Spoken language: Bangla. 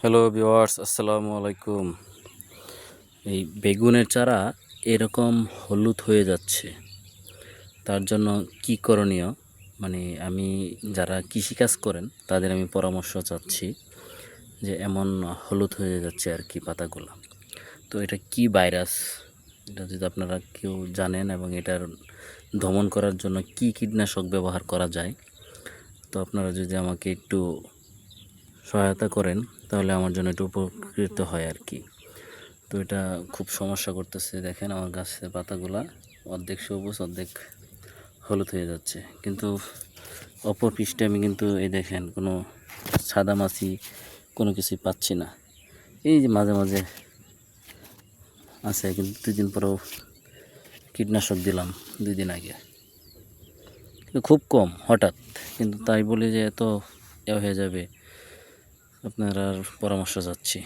হ্যালো ভিওয়ার্স আসসালামু আলাইকুম এই বেগুনের চারা এরকম হলুদ হয়ে যাচ্ছে। তার জন্য কি করণীয়? মানে আমি যারা কৃষিকাজ করেন, তাদের আমি পরামর্শ চাচ্ছি যে এমন হলুদ হয়ে যাচ্ছে আর কি পাতাগুলো। তো এটা কি ভাইরাস? এটা যদি আপনারা কেউ জানেন এবং এটার দমন করার জন্য কি কীটনাশক ব্যবহার করা যায়, তো আপনারা যদি আমাকে একটু সহায়তা করেন তাহলে আমার জন্য একটু উপকৃত হয় আর কি। তো এটা খুব সমস্যা করতেছে, দেখেন আমার গাছের পাতাগুলা অর্ধেক সবুজ, অর্ধেক হলুদ হয়ে যাচ্ছে। কিন্তু অপর পৃষ্ঠে আমি কিন্তু এই দেখেন কোনো সাদা মাছি কোনো কিছুই পাচ্ছি না। এই যে মাঝে মাঝে আছে, কিন্তু দুই দিন পরেও কীটনাশক দিলাম, দুই দিন আগে। খুব কম, হঠাৎ। কিন্তু তাই বলে যে এত এ হয়ে যাবে আপনার আর পরামর্শ চাচ্ছি।